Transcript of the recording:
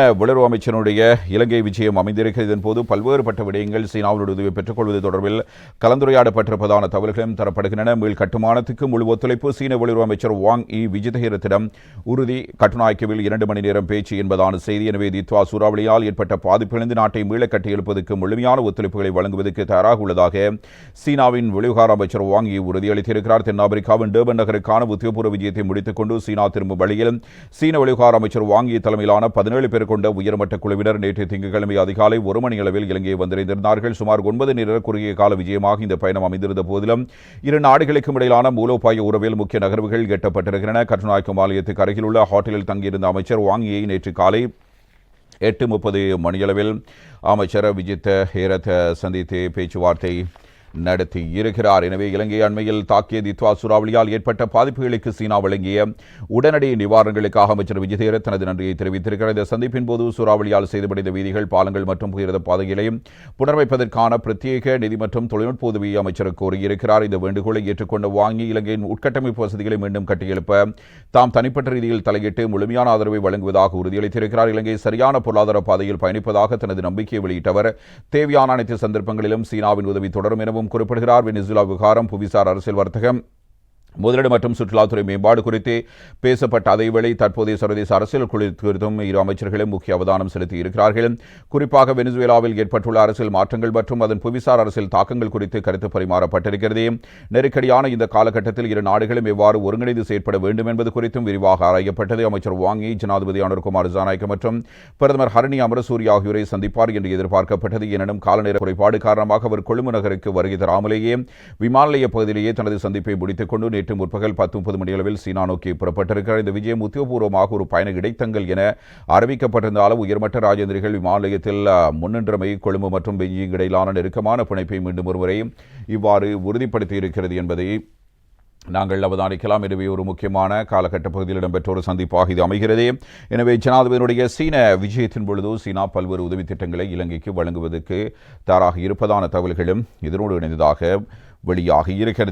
வெளியுறவு அமைச்சனுடைய இலங்கை விஜயம் அமைந்திருக்கிறது. இதன் போது பல்வேறுபட்ட விடயங்கள் சீனாவின் உதவியை பெற்றுக்கொள்வது தொடர்பில் கலந்துரையாடப்பட்டிருப்பதான தகவல்களும் தரப்படுகின்றன. மேல் கட்டுமானத்துக்கு முழு ஒத்துழைப்பு சீன வெளியுறவு அமைச்சர் வாங் இ விஜிதஹீரத்திடம் உறுதி. கட்டுநாயக்கவில் இரண்டு மணி நேரம் பேச்சு என்பதான செய்தி. எனவே தித்வா சூறாவளியால் ஏற்பட்ட பாதிப்பிழந்து நாட்டை மீள கட்டியெழுப்பதற்கு முழுமையான ஒத்துழைப்புகளை வழங்குவதற்கு தயாராக உள்ளதாக சீனாவின் வெளிவிவகார அமைச்சர் வாங் இ உறுதியளித்திருக்கிறார் தென்னாப்பிரிக்காவின் டேபன் நகருக்கான உத்தியோகபூர்வ விஜயத்தை முடித்துக் கொண்டு சீனா திரும்பும் வழியில் சீன வெளிவிவகார அமைச்சர் வாங் இ தலைமையிலான பதினேழு பேர் கொண்ட உயர்மட்ட குழுவினர் நேற்று திங்கட்கிழமை அதிகாலை ஒரு மணி அளவில் இலங்கையை வந்திருந்திருந்தார்கள். சுமார் ஒன்பது நேர குறுகிய கால விஜயமாக இந்த பயணம் அமைந்திருந்த போதிலும் இரு நாடுகளுக்கும் இடையிலான மூலோபாய உறவில் முக்கிய நகர்வுகள் எட்டப்பட்டிருக்கின்றன. கட்டுநாயக்கம் ஆலயத்துக்கு அருகிலுள்ள ஹோட்டலில் தங்கியிருந்த அமைச்சர் வாங்கியை நேற்று காலை எட்டு முப்பது மணியளவில் அமைச்சர் விஜித்த ஹேரத் சந்தித்து பேச்சுவார்த்தை நடத்தி இருக்கிறார். எனவே இலங்கை அண்மையில் தாக்கிய தித்வா சூறாவளியால் ஏற்பட்ட பாதிப்புகளுக்கு சீனா வழங்கிய உடனடி நிவாரணங்களுக்காக அமைச்சர் விஜயதேர தனது நன்றியை தெரிவித்திருக்கிறார். இந்த சந்திப்பின் போது சூறாவளியால் சேதமடைந்த வீதிகள் பாலங்கள் மற்றும் புகிரத பாதைகளையும் புனரமைப்பதற்கான பிரத்யேக நிதி மற்றும் தொழில்நுட்ப உதவியை அமைச்சர் கோரியிருக்கிறார். இந்த வேண்டுகோளை ஏற்றுக்கொண்டு வாங்கி இலங்கையின் உட்கட்டமைப்பு வசதிகளை மீண்டும் கட்டியெழுப்ப தாம் தனிப்பட்ட ரீதியில் தலையிட்டு முழுமையான ஆதரவை வழங்குவதாக உறுதியளித்திருக்கிறார். இலங்கை சரியான பொருளாதார பாதையில் பயணிப்பதாக தனது நம்பிக்கையை வெளியிட்டவர். தேவையான அனைத்து சந்தர்ப்பங்களிலும் சீனாவின் உதவி தொடரும் எனவும் குறிப்பிடுகிறார். வெனிசுலா விவகாரம் புவிசார் அரசியல் வர்த்தகம். முதலீடு மற்றும் சுற்றுலாத்துறை மேம்பாடு குறித்து பேசப்பட்ட அதேவேளை தற்போதைய சர்வதேச அரசியல் குறித்தும் இரு அமைச்சர்களும் முக்கிய அவதானம் செலுத்தி இருக்கிறார்கள். குறிப்பாக வெனிசுவேலாவில் ஏற்பட்டுள்ள அரசியல் மாற்றங்கள் மற்றும் அதன் புவிசார் அரசியல் தாக்கங்கள் குறித்து கருத்து பரிமாறப்பட்டிருக்கிறது. நெருக்கடியான இந்த காலகட்டத்தில் இரு நாடுகளும் எவ்வாறு ஒருங்கிணைந்து செயற்பட வேண்டும் என்பது குறித்தும் விரிவாக ஆராயப்பட்டது. அமைச்சர் வாங்கி ஜனாதிபதி அனுர்குமார் ஜானாய்க்கு மற்றும் பிரதமர் ஹரணி அமரசூரி ஆகியோரை சந்திப்பார் என்று எதிர்பார்க்கப்பட்டது. எனினும் காலநேர குறைபாடு காரணமாக அவர் கொழும்பு நகருக்கு வருகை தராமலேயே விமான நிலைய பகுதியிலேயே தனது சந்திப்பை முடித்துக் கொண்டு நேற்று முற்பகல் பத்து முப்பது மணியளவில் சீனா நோக்கி புறப்பட்டிருக்கிறார். இந்த விஜயம் உத்தியோகபூர்வமாக ஒரு பயண இடைத்தங்கள் என அறிவிக்கப்பட்டிருந்தாலும் உயர்மட்ட ராஜேந்திரிகள் விமான நிலையத்தில் முன்னின்றமை கொழும்பு மற்றும் பெய்ஜிங் இடையிலான நெருக்கமான பிணைப்பை மீண்டும் ஒருமுறை இவ்வாறு உறுதிப்படுத்தி இருக்கிறது என்பதை நாங்கள் அவதானிக்கலாம். எனவே ஒரு முக்கியமான காலகட்ட பகுதியில் இடம்பெற்ற ஒரு சந்திப்பாக இது அமைகிறது. எனவே ஜனாதிபதியினுடைய சீன விஜயத்தின் பொழுது சீனா பல்வேறு உதவி திட்டங்களை இலங்கைக்கு வழங்குவதற்கு தயாராக இருப்பதான தகவல்களும் இதனோடு இணைந்ததாக வெளியாகி இருக்கிறது.